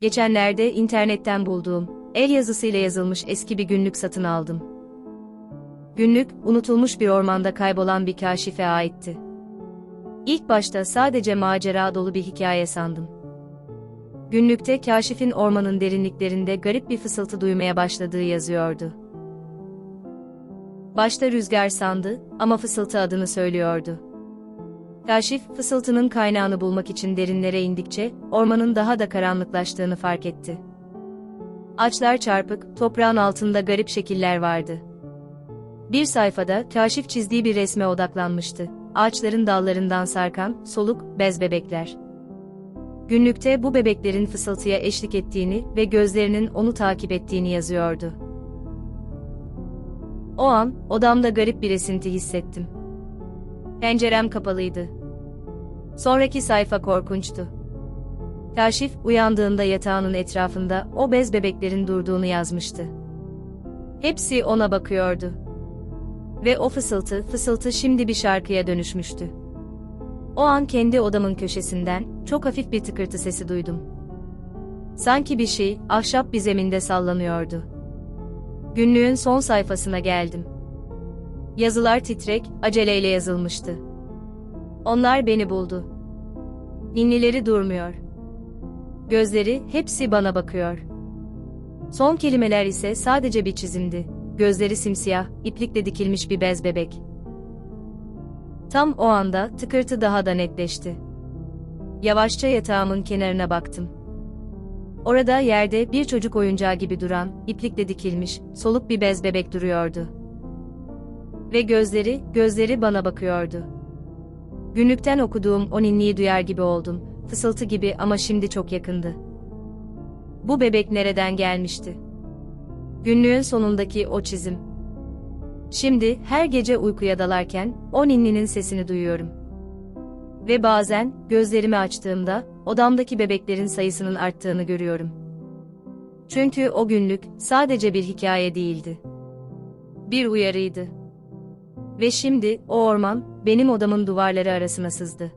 Geçenlerde internetten bulduğum, el yazısıyla yazılmış eski bir günlük satın aldım. Günlük, unutulmuş bir ormanda kaybolan bir kaşife aitti. İlk başta sadece macera dolu bir hikaye sandım. Günlükte kaşifin ormanın derinliklerinde garip bir fısıltı duymaya başladığı yazıyordu. Başta rüzgar sandı ama fısıltı adını söylüyordu. Kaşif, fısıltının kaynağını bulmak için derinlere indikçe, ormanın daha da karanlıklaştığını fark etti. Ağaçlar çarpık, toprağın altında garip şekiller vardı. Bir sayfada, kaşif çizdiği bir resme odaklanmıştı. Ağaçların dallarından sarkan, soluk, bez bebekler. Günlükte bu bebeklerin fısıltıya eşlik ettiğini ve gözlerinin onu takip ettiğini yazıyordu. O an, odamda garip bir esinti hissettim. Pencerem kapalıydı. Sonraki sayfa korkunçtu. Kaşif uyandığında yatağının etrafında o bez bebeklerin durduğunu yazmıştı. Hepsi ona bakıyordu. Ve o fısıltı, fısıltı şimdi bir şarkıya dönüşmüştü. O an kendi odamın köşesinden çok hafif bir tıkırtı sesi duydum. Sanki bir şey ahşap bir zeminde sallanıyordu. Günlüğün son sayfasına geldim. Yazılar titrek, aceleyle yazılmıştı. Onlar beni buldu. Ninnileri durmuyor. Gözleri hepsi bana bakıyor. Son kelimeler ise sadece bir çizimdi. Gözleri simsiyah, iplikle dikilmiş bir bez bebek. Tam o anda tıkırtı daha da netleşti. Yavaşça yatağımın kenarına baktım. Orada yerde bir çocuk oyuncağı gibi duran, iplikle dikilmiş, soluk bir bez bebek duruyordu. Ve gözleri, gözleri bana bakıyordu. Günlükten okuduğum o ninniyi duyar gibi oldum, fısıltı gibi ama şimdi çok yakındı. Bu bebek nereden gelmişti? Günlüğün sonundaki o çizim. Şimdi her gece uykuya dalarken o ninninin sesini duyuyorum. Ve bazen gözlerimi açtığımda odamdaki bebeklerin sayısının arttığını görüyorum. Çünkü o günlük sadece bir hikaye değildi. Bir uyarıydı. Ve şimdi o orman benim odamın duvarları arasına sızdı.